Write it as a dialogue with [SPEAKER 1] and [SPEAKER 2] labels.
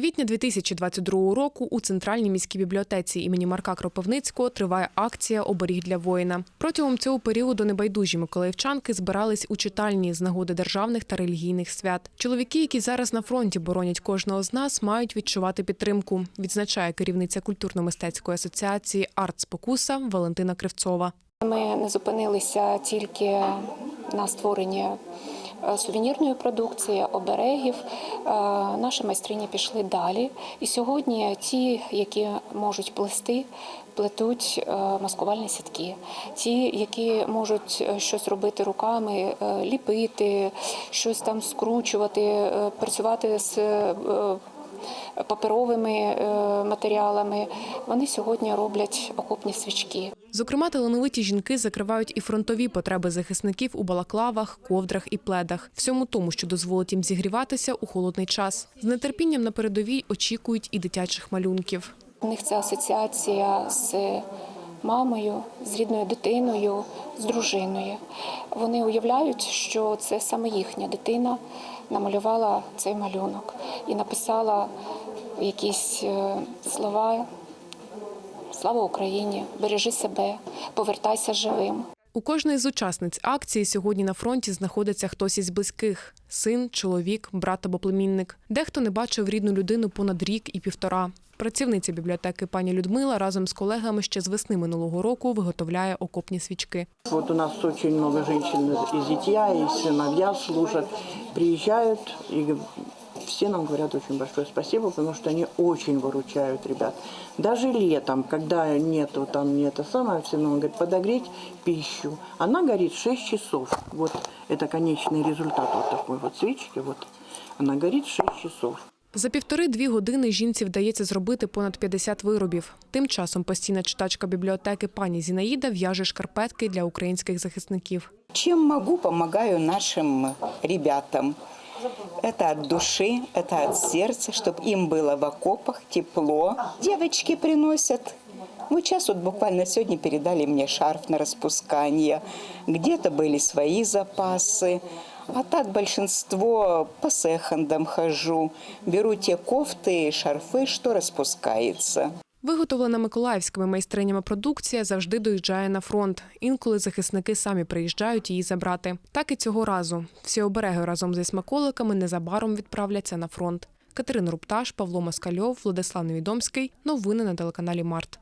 [SPEAKER 1] квітня 2022 року у центральній міській бібліотеці імені Марка Кропивницького триває акція Оберіг для воїна. Протягом цього періоду небайдужі миколаївчанки збирались у читальні з нагоди державних та релігійних свят. Чоловіки, які зараз на фронті боронять кожного з нас, мають відчувати підтримку. Відзначає керівниця культурно-мистецької асоціації Арт Спокуса Валентина Кривцова.
[SPEAKER 2] Ми не зупинилися тільки на створенні е, сувенірної продукції, оберегів. Е, Наші майстрині пішли далі. І сьогодні ті, які можуть плести, плетуть е, маскувальні сітки. Ті, які можуть е, щось робити руками, е, ліпити, щось там скручувати, е, працювати з е, паперовими е, матеріалами. Вони сьогодні роблять окопні свічки.
[SPEAKER 1] Зокрема, талановиті жінки закривають і фронтові потреби захисників у балаклавах, ковдрах і пледах, всьому тому, що дозволить їм зігріватися у холодний час. З нетерпінням на передовій очікують і дитячих малюнків.
[SPEAKER 2] У них це асоціація з мамою, з рідною дитиною, з дружиною. Вони уявляють, що це саме їхня дитина намалювала цей малюнок і написала якісь е, слова. Слава Україні! Бережи себе, повертайся живим.
[SPEAKER 1] У кожної з учасниць акції сьогодні на фронті знаходиться хтось із близьких: син, чоловік, брат або племінник. Дехто не бачив рідну людину понад рік і півтора. Працівниця бібліотеки пані Людмила разом з колегами ще з весни минулого року виготовляє окопні свічки.
[SPEAKER 3] Вот у нас очень много женщин из зятья, и сыновья служат, приезжают, и г- все нам говорят очень большое спасибо, потому что они очень выручают ребят. Даже летом, когда нету там не это самое, все равно говорит, подогреть пищу. Она горит 6 часов. Вот это конечный результат вот такой вот свечки. Вот она горит 6 часов.
[SPEAKER 1] За півтори-дві години жінці вдається зробити понад 50 виробів. Тим часом постійна читачка бібліотеки пані Зінаїда в'яже шкарпетки для українських захисників.
[SPEAKER 4] Чем могу, помогаю нашим ребятам. Это от души, это от сердца, чтобы им было в окопах тепло. Девочки приносят. Вот сейчас вот буквально сегодня передали мне шарф на распускание. Где-то были свои запасы. А так большинство по секондам хожу. Беру те кофты, шарфы, что распускается.
[SPEAKER 1] Виготовлена миколаївськими майстринями продукція завжди доїжджає на фронт. Інколи захисники самі приїжджають її забрати. Так і цього разу. Всі обереги разом зі смаколиками незабаром відправляться на фронт. Катерина Рупташ, Павло Москальов, Владислав Невідомський. Новини на телеканалі Март.